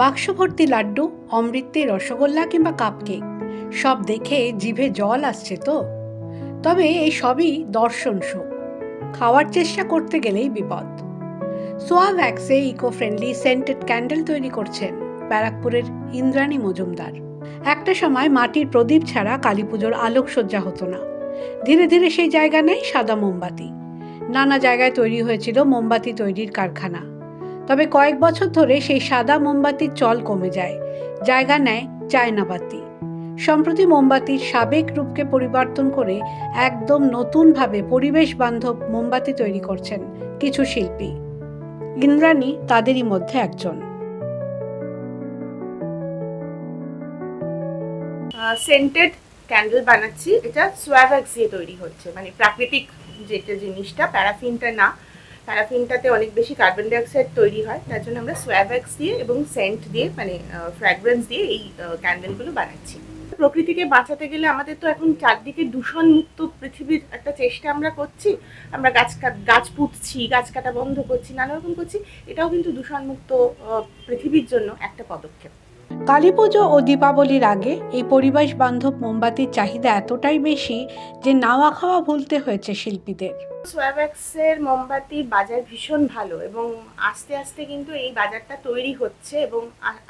বাক্স ভর্তি লাড্ডু, অমৃতের রসগোল্লা কিংবা কাপকেক সব দেখে জিভে জল আসছে তো? তবে এই সবই দর্শন শোক খাওয়ার চেষ্টা করতে গেলেই বিপদ। সোয়া ভ্যাক্সে ইকো ফ্রেন্ডলি সেন্টেড ক্যান্ডেল তৈরি করছেন ব্যারাকপুরের ইন্দ্রাণী মজুমদার। একটা সময় মাটির প্রদীপ ছাড়া কালী পুজোর আলোকসজ্জা হতো না। ধীরে ধীরে সেই জায়গা নেয় সাদা মোমবাতি। নানা জায়গায় তৈরি হয়েছিল মোমবাতি তৈরির কারখানা। তবে কয়েক বছর ধরে সেই সাদা মোমবাতির চল কমে যায়। জায়গা নেয় চায়নাবাতি সম্প্রতি মোমবাতির সাবেক রূপকে পরিবর্তন করে একদম নতুনভাবে পরিবেশ বান্ধব মোমবাতি তৈরি করছেন কিছু শিল্পী। ইন্দ্রাণী তাদেরই মধ্যে একজন। সেন্টেড ক্যান্ডেল বানাচ্ছি। এটা সোয়াভ্যাক্স দিয়ে তৈরি হচ্ছে। মানে প্রাকৃতিক যেটা জিনিসটা প্যারাফিনটা না প্যারাফিনটাতে অনেক বেশি কার্বন ডাইঅক্সাইড তৈরি হয়, তার জন্য আমরা সোয়াভ্যাক্স দিয়ে এবং সেন্ট দিয়ে মানে ফ্র্যাগ্রেন্স দিয়ে এই ক্যান্ডেলগুলো বানাচ্ছি। প্রকৃতিকে বাঁচাতে গেলে আমাদের তো এখন চারদিকে দূষণ মুক্ত পৃথিবীর একটা চেষ্টা আমরা করছি। আমরা গাছ গাছ পুঁতছি, গাছ কাটা বন্ধ করছি, নানা রকম করছি। এটাও কিন্তু দূষণমুক্ত পৃথিবীর জন্য একটা পদক্ষেপ। কালী পুজো ও দীপাবলির আগে এই পরিবেশ বান্ধব মোমবাতির চাহিদা এতটাই বেশি যে নাওয়া খাওয়া ভুলতে হয়েছে শিল্পীদের। সোয়াভ্যাক্সের মোমবাতির বাজার ভীষণ ভালো এবং আস্তে আস্তে কিন্তু এই বাজারটা তৈরি হচ্ছে এবং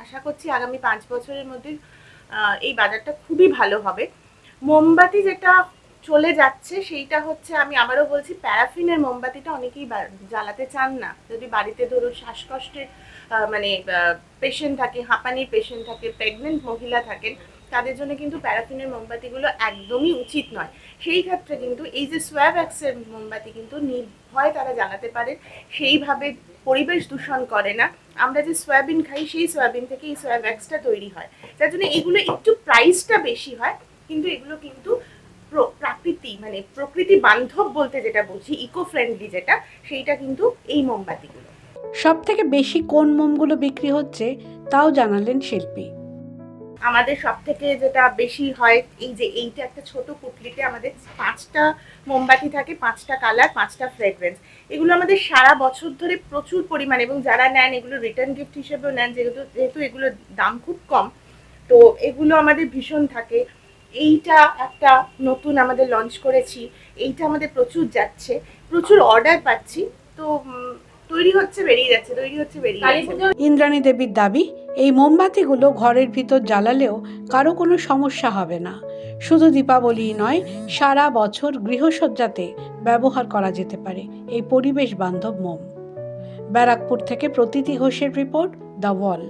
আশা করছি আগামী পাঁচ বছরের মধ্যে এই বাজারটা খুবই ভালো হবে। মোমবাতি যেটা চলে যাচ্ছে, সেইটা হচ্ছে আমি আবারও বলছি, প্যারাফিনের মোমবাতিটা অনেকেই জ্বালাতে চান না। যদি বাড়িতে ধরুন শ্বাসকষ্টের মানে পেশেন্ট থাকে, হাঁপানির পেশেন্ট থাকে প্রেগনেন্ট মহিলা থাকেন, তাদের জন্য কিন্তু প্যারাফিনের মোমবাতিগুলো একদমই উচিত নয়। সেই ক্ষেত্রে কিন্তু এই যে সোয়াভ্যাক্সের মোমবাতি কিন্তু নির্ভয় তারা জ্বালাতে পারে সেইভাবে পরিবেশ দূষণ করে না। আমরা যে সয়াবিন খাই, সেই সয়াবিন থেকে এই সোয়াভ্যাক্সটা তৈরি হয়। যার জন্য এগুলো একটু প্রাইসটা বেশি হয়, কিন্তু এগুলো কিন্তু প্রাকৃতি মানে প্রকৃতি বান্ধব বলতে যেটা বলছি ইকো ফ্রেন্ডলি যেটা সেইটা কিন্তু এই মোমবাতিগুলো। সব থেকে বেশি কোন মোমগুলো বিক্রি হচ্ছে তাও জানালেন শিল্পী। আমাদের সব থেকে যেটা বেশি হয় এই যে এইটা একটা ছোট পুটলিতে আমাদের পাঁচটা মোমবাতি থাকে পাঁচটা কালার পাঁচটা ফ্রেগরেন্স এগুলো আমাদের সারা বছর ধরে প্রচুর পরিমাণে এবং যারা নেন এগুলো রিটার্ন গিফট হিসেবেও নেন যেহেতু যেহেতু এগুলোর দাম খুব কম তো এগুলো আমাদের ভীষণ থাকে। এইটা একটা নতুন আমাদের লঞ্চ করেছি এইটা আমাদের প্রচুর যাচ্ছে প্রচুর অর্ডার পাচ্ছি তো তৈরি হচ্ছে বেরিয়ে যাচ্ছে তৈরি হচ্ছে বেরিয়ে যাচ্ছে। ইন্দ্রাণী দেবীর দাবি এই মোমবাতিগুলো ঘরের ভিতর জ্বালালেও কারও কোনো সমস্যা হবে না। শুধু দীপাবলিই নয় সারা বছর গৃহসজ্জাতে ব্যবহার করা যেতে পারে এই পরিবেশ বান্ধব মোম। ব্যারাকপুর থেকে প্রতীতি ঘোষের রিপোর্ট দ্য ওয়াল